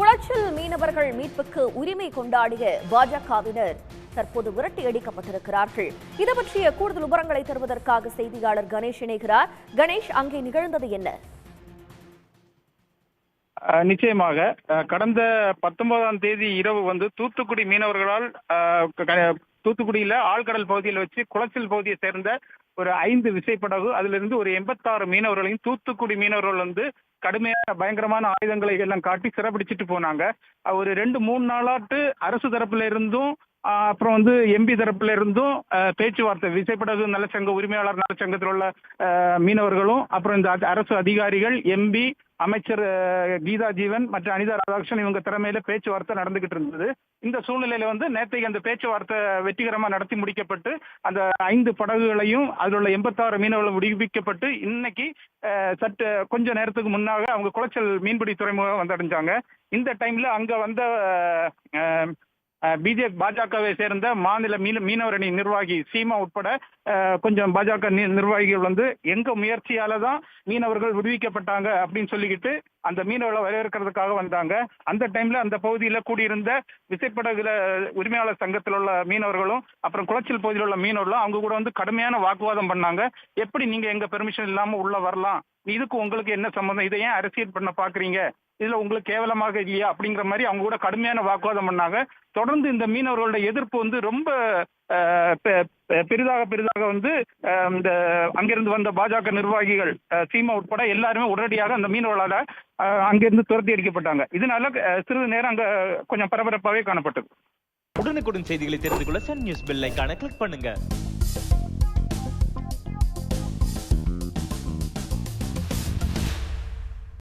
குளச்சல் மீனவர்கள் மீட்புக்கு உரிமை கொண்டாடிய பாஜகவினர் தற்போது விரட்டி அடிக்கப்பட்டிருக்கிறார்கள். இது பற்றிய கூடுதல் விவரங்களை தருவதற்காக செய்தியாளர் கணேஷ் இணைகிறார். கணேஷ் அங்கே நிகழ்ந்தது என்ன? நிச்சயமாக. கடந்த பத்தொன்பதாம் தேதி இரவு வந்து தூத்துக்குடி மீனவர்களால் தூத்துக்குடியில ஆழ்கடல் பகுதியில் வச்சு குளச்சல் பகுதியை சேர்ந்த ஒரு ஐந்து விசைப்படகு அதுல இருந்து ஒரு எண்பத்தாறு மீனவர்களையும் தூத்துக்குடி மீனவர்கள் வந்து கடுமையான பயங்கரமான ஆயுதங்களை எல்லாம் காட்டி சிறப்பிடிச்சிட்டு போனாங்க. ஒரு ரெண்டு மூணு நாளாட்டு அரசு தரப்புல இருந்தும் அப்புறம் வந்து எம்பி தரப்புல இருந்தும் பேச்சுவார்த்தை விசைப்படகு நலச்சங்க உரிமையாளர் நலச்சங்கத்தில் உள்ள மீனவர்களும் அப்புறம் இந்த அரசு அதிகாரிகள் எம்பி அமைச்சர் கீதா ஜீவன் மற்றும் அனிதா ராதாகிருஷ்ணன் இவங்க திறமையில பேச்சுவார்த்தை நடந்துகிட்டு இருந்தது. இந்த சூழ்நிலையில வந்து நேற்றைக்கு அந்த பேச்சுவார்த்தை வெற்றிகரமா நடத்தி முடிக்கப்பட்டு அந்த ஐந்து படகுகளையும் அதில் உள்ள எண்பத்தாறு மீனவர்களும் விடுவிக்கப்பட்டு இன்னைக்கு சற்று கொஞ்ச நேரத்துக்கு முன்னாக அவங்க குளச்சல் மீன்பிடி துறைமுகம் வந்தடைஞ்சாங்க. இந்த டைம்ல அங்க வந்த பிஜேபி பாஜகவை சேர்ந்த மாநில மீன மீனவர் அணி நிர்வாகி சீமா உட்பட கொஞ்சம் பாஜக நிர்வாகிகள் வந்து எங்க முயற்சியால தான் மீனவர்கள் விடுவிக்கப்பட்டாங்க அப்படின்னு சொல்லிக்கிட்டு அந்த மீனவர்களை வரவேற்கிறதுக்காக வந்தாங்க. அந்த டைம்ல அந்த பகுதியில கூடியிருந்த விசைப்படகுல உரிமையாளர் சங்கத்தில் உள்ள மீனவர்களும் அப்புறம் குளச்சல் பகுதியில் உள்ள மீனவர்களும் அவங்க கூட வந்து கடுமையான வாக்குவாதம் பண்ணாங்க. எப்படி நீங்க எங்க பெர்மிஷன் இல்லாம உள்ள வரலாம்? இதுக்கு உங்களுக்கு என்ன சம்பந்தம்? இதை ஏன் அரசியல் பண்ண பாக்குறீங்க? இதுல உங்களுக்கு கேவலமாக இல்லையா அப்படிங்கிற மாதிரி அவங்க கூட கடுமையான வாக்குவாதம் பண்ணாங்க. தொடர்ந்து இந்த மீனவர்களோட எதிர்ப்பு வந்து ரொம்ப பெரிதாக பெரிதாக வந்து இந்த அங்கிருந்து வந்த பாஜக நிர்வாகிகள் சீமா உட்பட எல்லாருமே உடனடியாக அந்த மீனவர்களால அஹ், அங்கிருந்து துரத்தி அடிக்கப்பட்டாங்க. இதனால சிறிது நேரம் அங்க கொஞ்சம் பரபரப்பாகவே காணப்பட்டது. உடனுக்குடன் செய்திகளை தெரிந்து கொள்ள சன் நியூஸ் பெல் கிளிக் பண்ணுங்க.